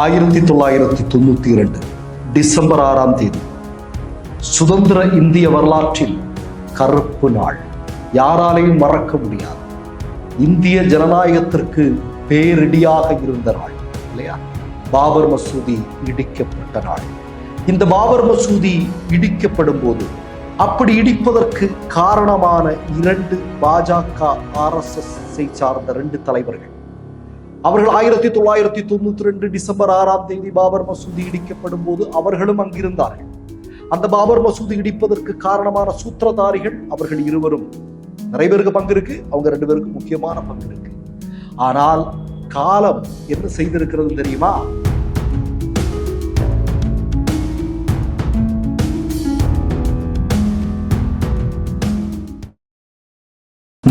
ஆயிரத்தி தொள்ளாயிரத்தி தொண்ணூத்தி இரண்டு டிசம்பர் ஆறாம் தேதி சுதந்திர இந்திய வரலாற்றில் கருப்பு நாள். யாராலையும் மறக்க முடியாது. இந்திய ஜனநாயகத்திற்கு பேரிடியாக இருந்த நாள் இல்லையா? பாபர் மசூதி இடிக்கப்பட்ட நாள். இந்த பாபர் மசூதி இடிக்கப்படும் போது அப்படி இடிப்பதற்கு காரணமான இரண்டு பாஜக ஆர்எஸ்எஸ் சார்ந்த ரெண்டு தலைவர்கள் அவர்கள் ஆயிரத்தி தொள்ளாயிரத்தி தொண்ணூத்தி ரெண்டு டிசம்பர் ஆறாம் தேதி பாபர் மசூதி இடிக்கப்படும் போது அவர்களும் அங்கிருந்தார்கள். அந்த பாபர் மசூதி இடிப்பதற்கு காரணமான சூத்திரதாரிகள் அவர்கள் இருவரும். நிறைய பேருக்கு பங்கு இருக்கு அவங்க ரெண்டு பேருக்கு முக்கியமான பங்கு இருக்கு. ஆனால் காலம் என்ன செய்திருக்கிறது தெரியுமா?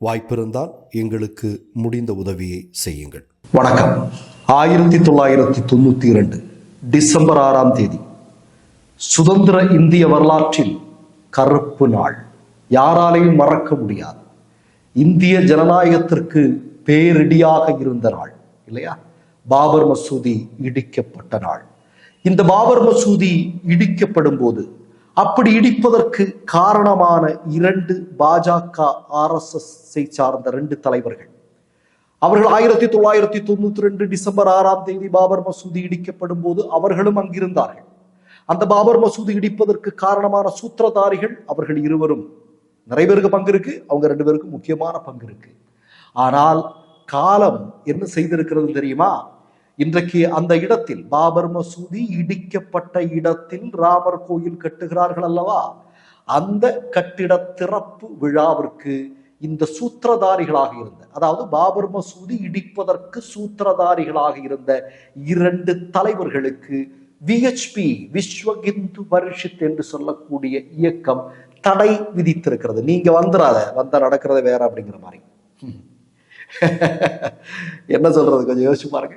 வாய்ப்பிருந்தால் எங்களுக்கு முடிந்த உதவியை செய்யுங்கள். வணக்கம். ஆயிரத்தி தொள்ளாயிரத்தி தொண்ணூற்றி இரண்டு டிசம்பர் ஆறாம் தேதி சுதந்திர இந்திய வரலாற்றில் கருப்பு நாள். யாராலையும் மறக்க முடியாது. இந்திய ஜனநாயகத்திற்கு பேரிடியாக இருந்த நாள் இல்லையா? பாபர் மசூதி இடிக்கப்பட்ட நாள். இந்த பாபர் மசூதி இடிக்கப்படும் போது அப்படி இடிப்பதற்கு காரணமான இரண்டு பாஜக ஆர்எஸ்எஸ் சார்ந்த ரெண்டு தலைவர்கள். அவர்கள் ஆயிரத்தி தொள்ளாயிரத்தி தொண்ணூத்தி ரெண்டு டிசம்பர் ஆறாம் தேதி பாபர் மசூதி இடிக்கப்படும் போது அவர்களும் அங்கிருந்தார்கள். அந்த பாபர் மசூதி இடிப்பதற்கு காரணமான சூத்திரதாரிகள் அவர்கள் இருவரும். நிறைய பேருக்கு பங்கு இருக்கு அவங்க ரெண்டு பேருக்கு முக்கியமான பங்கு இருக்கு. ஆனால் காலம் என்ன செய்திருக்கிறது தெரியுமா? இன்றைக்கு அந்த இடத்தில் பாபர் மசூதி இடிக்கப்பட்ட இடத்தில் ராமர் கோயில் கட்டுகிறார்கள் அல்லவா? அந்த கட்டிட திறப்பு விழாவிற்கு இந்த சூத்திரதாரிகளாக இருந்த அதாவது பாபர் மசூதி இடிப்பதற்கு சூத்திரதாரிகளாக இருந்த இரண்டு தலைவர்களுக்கு விஹெச்பி விஸ்வ இந்து பரிஷத் என்று சொல்லக்கூடிய இயக்கம் தடை விதித்திருக்கிறது. நீங்க வந்துடாத வந்தா நடக்கிறது வேற அப்படிங்கிற மாதிரி. என்ன சொல்றது? கொஞ்சம் யோசிச்சு பாருங்க.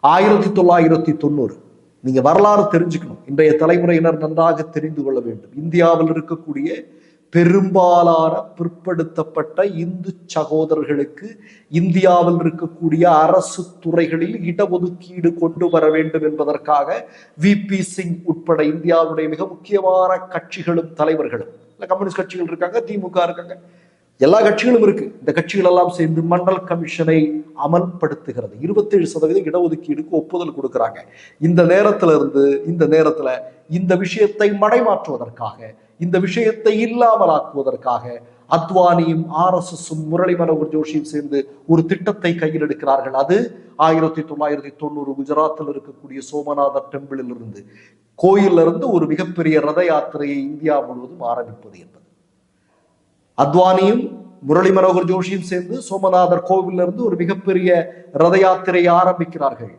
ஆயிரத்தி தொள்ளாயிரத்தி தொண்ணூறு. நீங்க வரலாறு தெரிஞ்சுக்கணும். இன்றைய தலைமுறையினர் நன்றாக தெரிந்து கொள்ள வேண்டும். இந்தியாவில் இருக்கக்கூடிய பெரும்பாலான பிற்படுத்தப்பட்ட இந்து சகோதரர்களுக்கு இந்தியாவில் இருக்கக்கூடிய அரசு துறைகளில் இடஒதுக்கீடு கொண்டு வர வேண்டும் என்பதற்காக வி. பி. சிங் உட்பட இந்தியாவுடைய மிக முக்கியமான கட்சிகளும் தலைவர்களும். கம்யூனிஸ்ட் கட்சிகள் இருக்காங்க திமுக இருக்காங்க. எல்லா கட்சிகளும் இருக்கு. இந்த கட்சிகள் எல்லாம் சேர்ந்து மண்டல் கமிஷனை அமல்படுத்துகிறது. இருபத்தேழு சதவீதம் இடஒதுக்கீடுக்கு ஒப்புதல் கொடுக்கறாங்க. இந்த நேரத்துல இருந்து இந்த நேரத்துல இந்த விஷயத்தை மடைமாற்றுவதற்காக இந்த விஷயத்தை இல்லாமலாக்குவதற்காக அத்வானியும் ஆர் எஸ் எஸும் முரளி மனோகர் ஜோஷியும் சேர்ந்து ஒரு திட்டத்தை கையில் எடுக்கிறார்கள். அது ஆயிரத்தி தொள்ளாயிரத்தி தொண்ணூறு குஜராத்தில் இருக்கக்கூடிய சோமநாதர் டெம்பிளில் இருந்து கோயில்ல இருந்து ஒரு மிகப்பெரிய ரத யாத்திரையை இந்தியா முழுவதும் ஆரம்பிப்பது என்பது. அத்வானியும் முரளி மனோகர் ஜோஷியும் சேர்ந்து சோமநாதர் கோவில்ல இருந்து ஒரு மிகப்பெரிய ரத யாத்திரையை ஆரம்பிக்கிறார்கள்.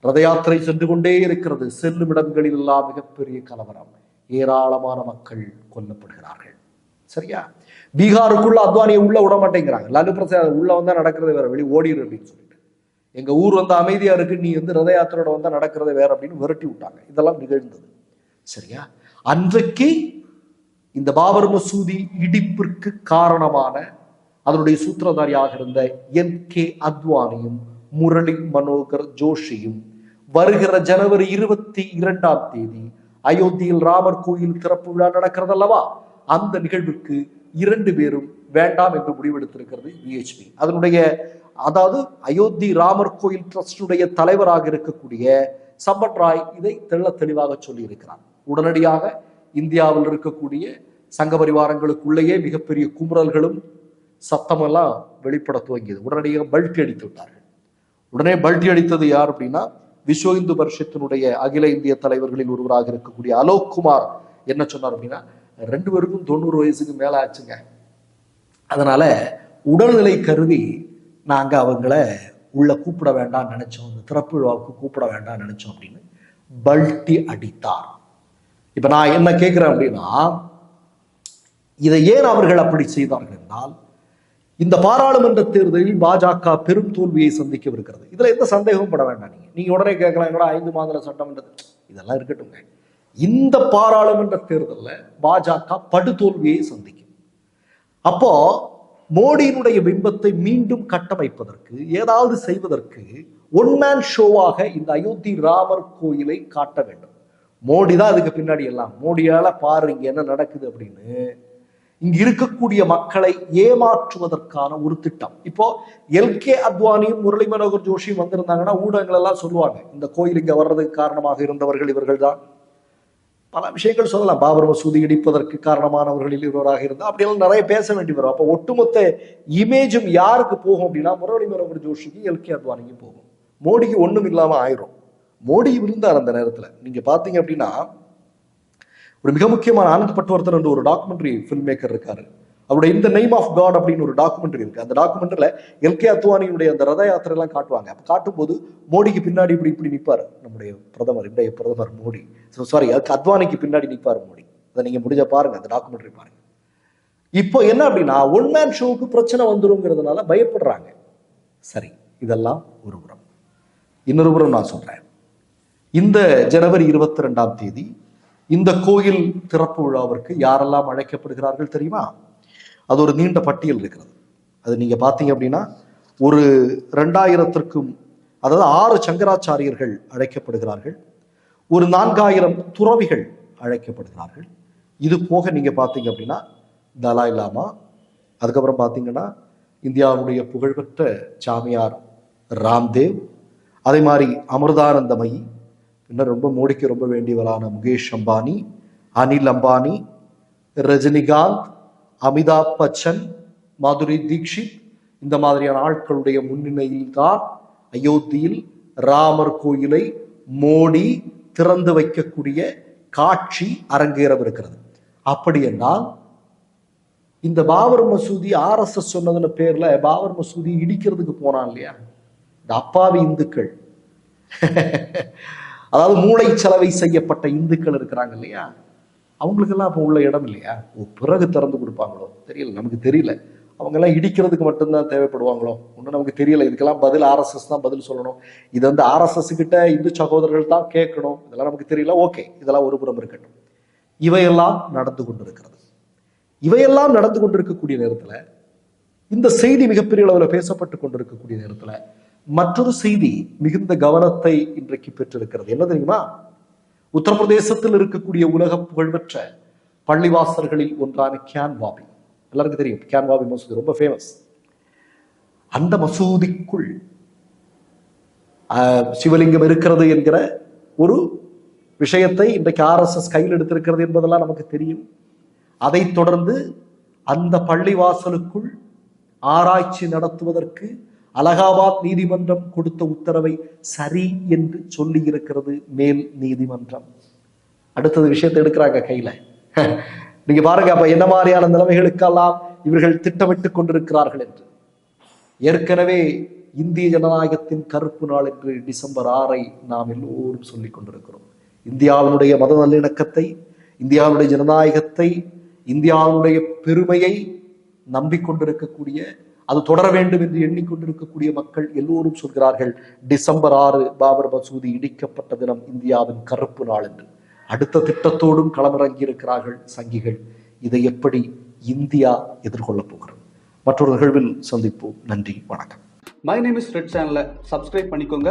ரத யாத்திரை சென்று கொண்டே இருக்கிறது. செல்லும் இடங்களில் எல்லாம் மிகப்பெரிய கலவரம். ஏராளமான மக்கள் கொல்லப்படுகிறார்கள். சரியா? பீகாருக்குள்ள அத்வானியை உள்ள விட மாட்டேங்கிறாங்க. லாலு பிரசாத் உள்ள வந்தா நடக்கிறது வேற வெளியே ஓடிடு அப்படின்னு சொல்லிட்டு. எங்க ஊர் வந்து அமைதியா இருக்கு நீ வந்து ரத யாத்திரையோட வந்தா நடக்கிறது வேற அப்படின்னு விரட்டி விட்டாங்க. இதெல்லாம் நிகழ்ந்தது. சரியா? அன்றைக்கு இந்த பாபர் மசூதி இடிப்பிற்கு காரணமான அதனுடைய சூத்திரதாரியாக இருந்த என் கே அத்வானியும் முரளி மனோகர் ஜோஷியும் வருகிற ஜனவரி இருபத்தி இரண்டாம் தேதி அயோத்தியில் ராமர் கோயில் திறப்பு விழா நடக்கிறது அல்லவா அந்த நிகழ்வுக்கு இரண்டு பேரும் வேண்டாம் என்று முடிவெடுத்திருக்கிறது விஹெச்பி அதனுடைய அதாவது அயோத்தி ராமர் கோயில் ட்ரஸ்டுடைய தலைவராக இருக்கக்கூடிய சம்பட் ராய் இதை தெள்ள தெளிவாக சொல்லி இருக்கிறார் உடனடியாக இந்தியாவில் இருக்கக்கூடிய சங்க பரிவாரங்களுக்குள்ளேயே மிகப்பெரிய குமுறல்களும் சத்தமெல்லாம் வெளிப்பட துவங்கியது. உடனடியாக பல்ட்டி அடித்து விட்டார்கள். உடனே பல்டி அடித்தது யார் அப்படின்னா விஸ்வ இந்து பரிஷத்தினுடைய அகில இந்திய தலைவர்களில் ஒருவராக இருக்கக்கூடிய அலோக் குமார். என்ன சொன்னார் அப்படின்னா ரெண்டு பேருக்கும் தொண்ணூறு வயசுக்கு மேல ஆச்சுங்க. அதனால உடல்நிலை கருதி நாங்க அவங்கள உள்ள கூப்பிட வேண்டாம்னு நினைச்சோம். திறப்பு விழாவுக்கு கூப்பிட வேண்டாம் நினைச்சோம் அப்படின்னு பல்ட்டி அடித்தார். இப்போ நான் என்ன கேட்குறேன் அப்படின்னா இதை ஏன் அவர்கள் அப்படி செய்தார்கள் என்றால் இந்த பாராளுமன்ற தேர்தலில் பாஜக பெரும் தோல்வியை சந்திக்கவிருக்கிறது. இதுல எந்த சந்தேகமும் பட வேண்டாம் நீங்கள் நீங்கள் உடனே கேட்கலாம் என்னோட ஐந்து மாநில சட்டமன்றத்தில் இதெல்லாம் இருக்கட்டும்ங்க. இந்த பாராளுமன்ற தேர்தலில் பாஜக படுதோல்வியை சந்திக்கும். அப்போ மோடியினுடைய பிம்பத்தை மீண்டும் கட்டமைப்பதற்கு ஏதாவது செய்வதற்கு ஒன் மேன் ஷோவாக இந்த அயோத்தி ராமர் கோயிலை காட்ட வேண்டும். மோடி தான் அதுக்கு பின்னாடி எல்லாம். மோடியால பாரு இங்க என்ன நடக்குது அப்படின்னு. இங்க இருக்கக்கூடிய மக்களை ஏமாற்றுவதற்கான ஒரு திட்டம். இப்போ எல்கே அத்வானியும் முரளி மனோகர் ஜோஷியும் வந்திருந்தாங்கன்னா ஊடகங்கள் எல்லாம் சொல்லுவாங்க இந்த கோயில் இங்க வர்றதுக்கு காரணமாக இருந்தவர்கள் இவர்கள் தான். பல விஷயங்கள் சொல்லலாம். பாபர் மசூதி இடிப்பதற்கு காரணமானவர்களில் இருவராக இருந்தால் அப்படியெல்லாம் நிறைய பேச வேண்டி வரும். அப்போ ஒட்டுமொத்த இமேஜும் யாருக்கு போகும் அப்படின்னா முரளி மனோகர் ஜோஷிக்கு எல்கே அத்வானிக்கு போகும். மோடிக்கு ஒண்ணும் இல்லாம ஆயிரும். மோடி இருந்தார் அந்த நேரத்தில். நீங்கள் பார்த்தீங்க அப்படின்னா ஒரு மிக முக்கியமான ஆனந்த் பட்வர்தன் என்ற ஒரு டாக்குமெண்ட்ரி ஃபில்ம் மேக்கர் இருக்காரு. அவருடைய இந்த நெய்ம் ஆஃப் காட் அப்படின்னு ஒரு டாக்குமெண்ட்ரி இருக்கு. அந்த டாக்குமெண்ட்ரியில எல்கே அத்வானியுடைய அந்த ரத யாத்திரையெல்லாம் காட்டுவாங்க. அப்போ காட்டும்போது மோடிக்கு பின்னாடி இப்படி இப்படி நிற்பார் நம்முடைய பிரதமர் இன்றைய பிரதமர் மோடி. சாரி அத்வானிக்கு பின்னாடி நிற்பார் மோடி. அதை நீங்கள் முடிஞ்ச பாருங்க அந்த டாக்குமெண்ட்ரி பாருங்க. இப்போ என்ன அப்படின்னா ஒன் மேன் ஷோவுக்கு பிரச்சனை வந்துருங்கிறதுனால பயப்படுறாங்க. சரி இதெல்லாம் ஒரு புறம் இன்னொரு புறம் நான் சொல்றேன். இந்த ஜனவரி இருபத்தி ரெண்டாம் தேதி இந்த கோயில் திறப்பு விழாவிற்கு யாரெல்லாம் அழைக்கப்படுகிறார்கள் தெரியுமா? அது ஒரு நீண்ட பட்டியல் இருக்கிறது. அது நீங்க பார்த்தீங்க அப்படின்னா ஒரு ரெண்டாயிரத்திற்கும் அதாவது ஆறு சங்கராச்சாரியர்கள் அழைக்கப்படுகிறார்கள். ஒரு நான்காயிரம் துறவிகள் அழைக்கப்படுகிறார்கள். இது போக நீங்க பார்த்தீங்க அப்படின்னா தலாய் லாமா அதுக்கப்புறம் பார்த்தீங்கன்னா இந்தியாவுடைய புகழ்பெற்ற சாமியார் ராம்தேவ் அதே மாதிரி அமிர்தானந்தமயி இன்னும் ரொம்ப மோடிக்கு ரொம்ப வேண்டியவரான முகேஷ் அம்பானி அனில் அம்பானி ரஜினிகாந்த் அமிதாப் பச்சன் மாதுரி தீக்ஷித் இந்த மாதிரியான ஆட்களுடைய முன்னிலையில் தான் அயோத்தியில் ராமர் கோயிலை மோடி திறந்து வைக்கக்கூடிய காட்சி அரங்கேறவிருக்கிறது. அப்படி என்றால் இந்த பாபர் மசூதி ஆர்எஸ்எஸ் சொன்னதுன்னு பேர்ல பாபர் மசூதி இடிக்கிறதுக்கு போனான் இல்லையா? இந்த அப்பாவி இந்துக்கள். அதாவது மூளை செலவை செய்யப்பட்ட இந்துக்கள் இருக்கிறாங்க இல்லையா? அவங்களுக்கெல்லாம் அப்போ உள்ள இடம் இல்லையா? ஓ பிறகு திறந்து கொடுப்பாங்களோ? தெரியல நமக்கு தெரியல. அவங்கெல்லாம் இடிக்கிறதுக்கு மட்டும்தான் தேவைப்படுவாங்களோ? ஒன்றும் நமக்கு தெரியல. இதுக்கெல்லாம் பதில் ஆர்எஸ்எஸ் தான் பதில் சொல்லணும். இது வந்து ஆர்எஸ்எஸ் கிட்ட இந்து சகோதரர்கள் தான் கேட்கணும். இதெல்லாம் நமக்கு தெரியல. ஓகே இதெல்லாம் ஒரு புறம் இருக்கட்டும். இவையெல்லாம் நடந்து கொண்டிருக்கிறது. இவையெல்லாம் நடந்து கொண்டிருக்கக்கூடிய நேரத்தில் இந்த செய்தி மிகப்பெரிய அளவில் பேசப்பட்டு கொண்டிருக்கக்கூடிய நேரத்தில் மற்றொரு செய்தி மிகுந்த கவனத்தை இன்றைக்கு பெற்றிருக்கிறது. என்ன தெரியுமா? உத்தரப்பிரதேசத்தில் இருக்கக்கூடிய உலக புகழ்பெற்ற பள்ளிவாசல்களில் ஒன்றான கியான்வாபி எல்லாருக்கும் தெரியும் கியான்வாபி மசூதி ரொம்ப ஃபேமஸ் அந்த மசூதிக்குள் சிவலிங்கம் இருக்கிறது என்கிற ஒரு விஷயத்தை இன்றைக்கு ஆர்எஸ்எஸ் கையில் எடுத்திருக்கிறது என்பதெல்லாம் நமக்கு தெரியும். அதைத் தொடர்ந்து அந்த பள்ளிவாசலுக்குள் ஆராய்ச்சி நடத்துவதற்கு அலகாபாத் நீதிமன்றம் கொடுத்த உத்தரவை சரி என்று சொல்லி இருக்கிறது மேல் நீதிமன்றம். அடுத்தது விஷயத்தை எடுக்கிறாங்க கையில. நீங்க பாருங்க அப்ப என்ன மாதிரியான நிலைமைகளுக்கெல்லாம் இவர்கள் திட்டமிட்டுக் கொண்டிருக்கிறார்கள் என்று. ஏற்கனவே இந்திய ஜனநாயகத்தின் கருப்பு நாள் என்று டிசம்பர் ஆறை நாம் எல்லோரும் சொல்லிக் கொண்டிருக்கிறோம். இந்தியாவினுடைய மத நல்லிணக்கத்தை இந்தியாவுடைய ஜனநாயகத்தை இந்தியாவுடைய பெருமையை நம்பிக்கொண்டிருக்கக்கூடிய அது தொடர வேண்டும் என்று எண்ணிக்கொண்டிருக்கக்கூடிய மக்கள் எல்லோரும் சொல்கிறார்கள் டிசம்பர் ஆறு பாபர் மசூதி இடிக்கப்பட்ட தினம் இந்தியாவின் கருப்பு நாள் என்று. அடுத்த திட்டத்தோடும் களமிறங்கி இருக்கிறார்கள் சங்கிகள். இதை எப்படி இந்தியா எதிர்கொள்ளப் போகிறது? மற்றொரு நிகழ்வில் சந்திப்போம். நன்றி வணக்கம். மை நேம் இஸ் ரெட் சேனலை சப்ஸ்கிரைப் பண்ணிக்கோங்க.